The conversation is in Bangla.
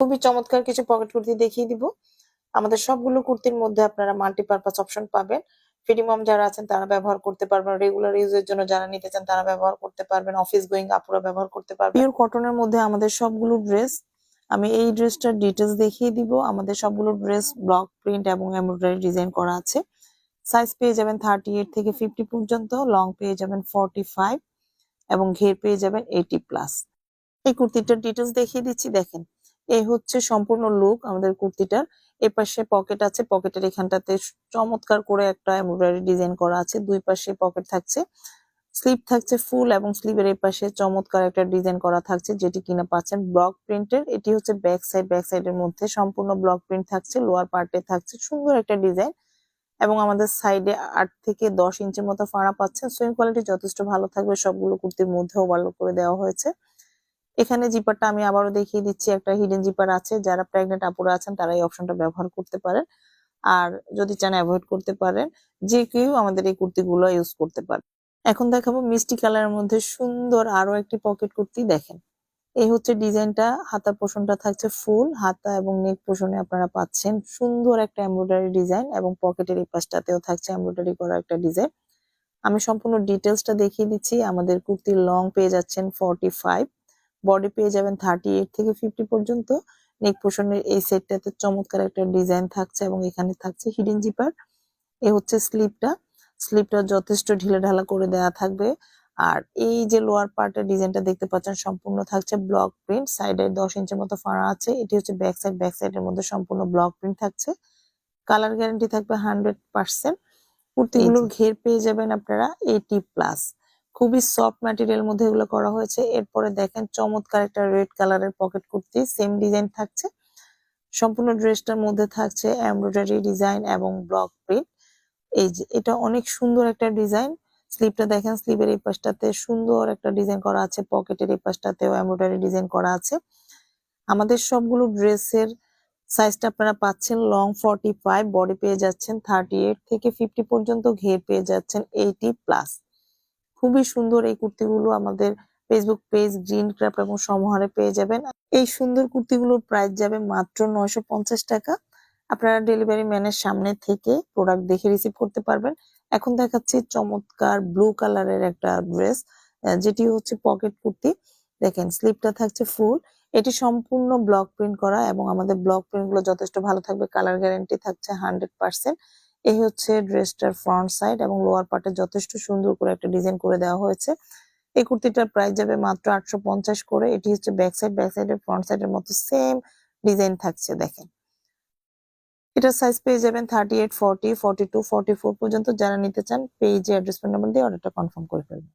খুবই চমৎকার কিছু পকেট কুর্তি দেখিয়ে দিব। আমাদের সবগুলো কুর্তির মধ্যে আপনারা মাল্টিপারপাস অপশন পাবেন। ফিডিমম যারা আছেন, তারা ব্যবহার করতে পারবেন। রেগুলার ইউজের জন্য যারা নিতে চান, তারা ব্যবহার করতে পারবেন। অফিস গোয়িং আপুরা ব্যবহার করতে পারবেন। পিওর কটনের মধ্যে আমাদের সবগুলো ড্রেস আমি এই ড্রেসটার ডিটেলস দেখিয়ে দিব। আমাদের সবগুলো ড্রেস ব্লক প্রিন্ট এবং এমব্রয়ডারি ডিজাইন করা আছে। সাইজ পেয়ে যাবেন থার্টি এইট থেকে ফিফটি পর্যন্ত লং পেয়ে যাবেন ফর্টি ফাইভ এবং ঘের পেয়ে যাবেন এইটি প্লাস এই কুর্তিটার ডিটেলস দেখিয়ে দিচ্ছি, দেখেন। এই হচ্ছে সম্পূর্ণ লুক আমাদের কুর্তিটার এ পাশে পকেট আছে পকেটের এখানটাতে চমৎকার করে একটা এমব্রয়ডারি ডিজাইন করা আছে। দুই পাশে পকেট থাকছে স্লিভ থাকছে ফুল এবং স্লিভের এই পাশে চমৎকার একটা ডিজাইন করা থাকছে, যেটি কিনা পাচ্ছেন ব্লক প্রিন্টের এটি হচ্ছে ব্যাক সাইড ব্যাক সাইডের মধ্যে সম্পূর্ণ ব্লক প্রিন্ট থাকছে লোয়ার পার্টে থাকছে, সুন্দর একটা ডিজাইন এবং আমাদের সাইডে আট থেকে দশ ইঞ্চির মতো ফাড়া পাচ্ছেন। সুইং কোয়ালিটি যথেষ্ট ভালো থাকবে, সবগুলো কুর্তির মধ্যে ওভারলোক করে দেওয়া হয়েছে। এখানে জিপারটা আমি আবারও দেখিয়ে দিচ্ছি, একটা হিডেন জিপার আছে, যারা প্রেগনেন্ট আপুরা আছেন তারা এই অপশনটা ব্যবহার করতে পারেন। আর যদি চান অ্যাভয়েড করতে পারেন, যে কেউ আমাদের এই কুর্তিগুলো ইউজ করতে পারে। এখন দেখাবো মিষ্টি কালারের মধ্যে সুন্দর আরও একটি পকেট কুর্তি, দেখেন। এই হচ্ছে ডিজাইনটা হাতা পোষণটা থাকছে ফুল, হাতা এবং নেক পোষণে আপনারা পাচ্ছেন। সুন্দর একটা এমব্রয়ডারি ডিজাইন এবং পকেটের এই পাশটাতেও থাকছে এমব্রয়ডারি করা একটা ডিজাইন। আমি সম্পূর্ণ ডিটেলসটা দেখিয়ে দিচ্ছি, আমাদের কুর্তির লং পেয়ে যাচ্ছেন ফর্টি ফাইভ বডি পেয়ে যাবেন থার্টি এইট থেকে ফিফটি পর্যন্ত। নেক পোষণের এই সেটটাতে চমৎকার একটা ডিজাইন থাকছে এবং এখানে থাকছে হিডেন জিপার এ হচ্ছে স্লিপটা স্লিপটা যথেষ্ট ঢিলে ঢালা করে দেওয়া থাকবে। আর এই যে লোয়ার পার্টের ডিজাইনটা দেখতে পাচ্ছেন সম্পূর্ণ থাকছে ব্লক প্রিন্ট সাইডে দশ ইঞ্চের মতো ফাড়া আছে। এটি হচ্ছে ব্যাক সাইড ব্যাক সাইডের মধ্যে সম্পূর্ণ ব্লক প্রিন্ট থাকছে। কালার গ্যারান্টি থাকবে হান্ড্রেড পার্সেন্ট কুর্তিগুলোর ঘের পেয়ে যাবেন আপনারা এইটি প্লাস খুবই সফট ম্যাটেরিয়াল মধ্যে এগুলো করা হয়েছে। এরপরে দেখেন চমৎকার একটা রেড কালারের পকেট কুর্তি সেম ডিজাইন থাকছে। সম্পূর্ণ ড্রেসটার মধ্যে থাকছে এমব্রয়ডারি ডিজাইন এবং ব্লক প্রিন্ট এই যে, এটা অনেক সুন্দর একটা ডিজাইন স্লিপটা দেখেন স্লিভের এই পাশটাতে সুন্দর একটা ডিজাইন করা আছে পকেটের এই পাশটাতেও এমব্রয়ডারি ডিজাইন করা আছে। আমাদের সবগুলো ড্রেসের সাইজটা আপনারা পাচ্ছেন লং ফর্টি ফাইভ বডি পেয়ে যাচ্ছেন থার্টি এইট থেকে ফিফটি পর্যন্ত ঘের পেয়ে যাচ্ছেন এইটি প্লাস খুবই সুন্দর এই কুর্তিগুলো আমাদের ফেসবুক পেজ গ্রিন ক্রাফট এবং সমহারে পেয়ে যাবেন। এই সুন্দর কুর্তিগুলোর প্রাইস যাবে মাত্র নয়শো পঞ্চাশ টাকা। আপনারা ডেলিভারি ম্যানের সামনে থেকে প্রোডাক্ট দেখে রিসিভ করতে পারবেন। এখন দেখাচ্ছি চমৎকার ব্লু কালারের একটা ড্রেস যেটি হচ্ছে পকেট কুর্তি। দেখেন স্লিপটা থাকছে ফুল এটি সম্পূর্ণ ব্লক প্রিন্ট করা এবং আমাদের ব্লক প্রিন্টগুলো যথেষ্ট ভালো থাকবে। কালার গ্যারান্টি থাকছে হান্ড্রেড পার্সেন্ট এই হচ্ছে ড্রেসটার ফ্রন্ট সাইড এবং লোয়ার পার্টে যথেষ্ট সুন্দর করে একটা ডিজাইন করে দেওয়া হয়েছে। এই কুর্তিটার প্রাইস যাবে মাত্র আটশো পঞ্চাশ করে। এটি হচ্ছে ব্যাক সাইড, ব্যাক সাইডের ফ্রন্ট সাইড এর মতো সেম ডিজাইন থাকছে, দেখেন। এটার সাইজ পেয়ে যাবেন thirty eight, forty forty two, forty four পর্যন্ত। যারা নিতে চান, পেজে অ্যাড্রেস নাম্বার দিয়ে অর্ডারটা কনফার্ম করে ফেলবেন।